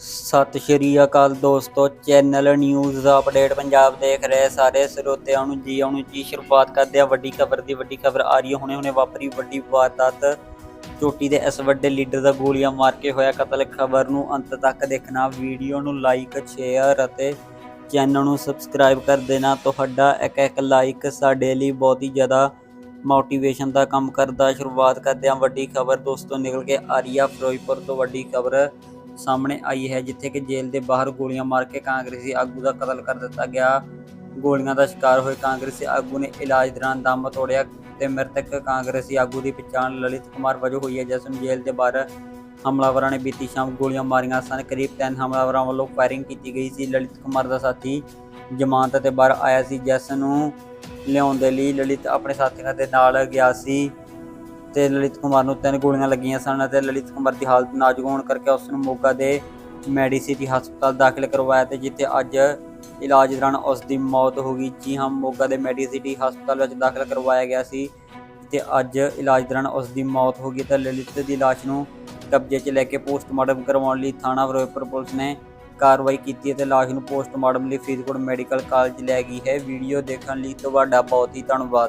ਸਤਿ ਸ਼੍ਰੀ ਅਕਾਲ ਦੋਸਤੋ, channel news update Punjab ਦੇਖ ਰਹੇ ਸਾਰੇ ਸਰੋਤਿਆਂ ਨੂੰ ਜੀ। ਆਉਣ ਜੀ ਸ਼ੁਰੂਆਤ ਕਰਦੇ ਆ ਵੱਡੀ ਖਬਰ ਦੀ। ਵੱਡੀ ਖਬਰ ਆ ਰਹੀ ਹੈ, ਹੁਣੇ ਹੁਣੇ ਵਾਪਰੀ ਵੱਡੀ ਵਾਰਦਾਤ। ਚੋਟੀ ਦੇ ਇਸ ਵੱਡੇ ਲੀਡਰ ਦਾ ਗੋਲੀਆਂ ਮਾਰ ਕੇ ਹੋਇਆ ਕਤਲ। ਖਬਰ ਨੂੰ ਅੰਤ ਤੱਕ ਦੇਖਣਾ, ਵੀਡੀਓ ਨੂੰ ਲਾਈਕ ਸ਼ੇਅਰ ਅਤੇ ਚੈਨਲ ਨੂੰ ਸਬਸਕ੍ਰਾਈਬ ਕਰ ਦੇਣਾ। ਤੁਹਾਡਾ ਇੱਕ ਇੱਕ ਲਾਈਕ ਸਾਡੇ ਲਈ ਬਹੁਤ ਹੀ ਜ਼ਿਆਦਾ ਮੋਟੀਵੇਸ਼ਨ ਦਾ ਕੰਮ ਕਰਦਾ। ਸ਼ੁਰੂਆਤ ਕਰਦੇ ਹਾਂ ਵੱਡੀ ਖਬਰ। ਦੋਸਤੋ, ਨਿਕਲ ਕੇ ਆ ਰਹੀ ਆ ਫਿਰੋਜ਼ਪੁਰ ਤੋਂ ਵੱਡੀ ਖਬਰ। ਸਾਹਮਣੇ ਆਈ ਹੈ, ਜਿੱਥੇ ਕਿ ਜੇਲ੍ਹ ਦੇ ਬਾਹਰ ਗੋਲੀਆਂ ਮਾਰ ਕੇ ਕਾਂਗਰਸੀ ਆਗੂ ਦਾ ਕਤਲ ਕਰ ਦਿੱਤਾ ਗਿਆ। ਗੋਲੀਆਂ ਦਾ ਸ਼ਿਕਾਰ ਹੋਏ ਕਾਂਗਰਸੀ ਆਗੂ ਨੇ ਇਲਾਜ ਦੌਰਾਨ ਦਮ ਤੋੜਿਆ ਤੇ ਮ੍ਰਿਤਕ ਕਾਂਗਰਸੀ ਆਗੂ ਦੀ ਪਛਾਣ ਲਲਿਤ ਕੁਮਾਰ ਵਜੋਂ ਹੋਈ ਹੈ, ਜਿਸ ਨੂੰ ਜੇਲ੍ਹ ਦੇ ਬਾਹਰ ਹਮਲਾਵਰਾਂ ਨੇ ਬੀਤੀ ਸ਼ਾਮ ਗੋਲੀਆਂ ਮਾਰੀਆਂ ਸਨ। ਕਰੀਬ 3 ਹਮਲਾਵਰਾਂ ਵੱਲੋਂ ਫਾਇਰਿੰਗ ਕੀਤੀ ਗਈ ਸੀ। ਲਲਿਤ ਕੁਮਾਰ ਦਾ ਸਾਥੀ ਜ਼ਮਾਨਤ ਤੇ ਬਾਹਰ ਆਇਆ ਸੀ, ਜਿਸ ਨੂੰ ਲਿਆਉਣ ਦੇ ਲਈ ਲਲਿਤ ਆਪਣੇ ਸਾਥੀਆਂ ਦੇ ਨਾਲ ਗਿਆ ਸੀ। ਤੇ ਲਲਿਤ ਕੁਮਾਰ ਨੂੰ ਤਿੰਨ ਗੋਲੀਆਂ ਲੱਗੀਆਂ ਸਨ ਅਤੇ ਲਲਿਤ ਕੁਮਾਰ ਦੀ ਹਾਲਤ ਨਾਜ਼ੁਕ ਹੋਣ ਕਰਕੇ ਉਸ ਨੂੰ ਮੋਗਾ ਦੇ ਮੈਡੀਸਿਟੀ ਹਸਪਤਾਲ ਦਾਖਲ ਕਰਵਾਇਆ ਤੇ ਜਿੱਥੇ ਅੱਜ ਇਲਾਜ ਦੌਰਾਨ ਉਸ ਦੀ ਮੌਤ ਹੋ ਗਈ। ਜੀ ਹਾਂ, ਮੋਗਾ ਦੇ ਮੈਡੀਸਿਟੀ ਹਸਪਤਾਲ ਵਿੱਚ ਦਾਖਲ ਕਰਵਾਇਆ ਗਿਆ ਸੀ ਤੇ ਅੱਜ ਇਲਾਜ ਦੌਰਾਨ ਉਸ ਦੀ ਮੌਤ ਹੋ ਗਈ ਤਾਂ ਲਲਿਤ ਦੀ ਲਾਸ਼ ਨੂੰ ਕਬਜ਼ੇ 'ਚ ਲੈ ਕੇ ਪੋਸਟਮਾਰਟਮ ਕਰਵਾਉਣ ਲਈ ਥਾਣਾ ਫਿਰੋਜ਼ਪੁਰ ਪੁਲਿਸ ਨੇ ਕਾਰਵਾਈ ਕੀਤੀ ਅਤੇ ਲਾਸ਼ ਨੂੰ ਪੋਸਟਮਾਰਟਮ ਲਈ ਫਰੀਦਕੋਟ ਮੈਡੀਕਲ ਕਾਲਜ ਲੈ ਗਈ ਹੈ। ਵੀਡੀਓ ਦੇਖਣ ਲਈ ਤੁਹਾਡਾ ਬਹੁਤ ਹੀ ਧੰਨਵਾਦ।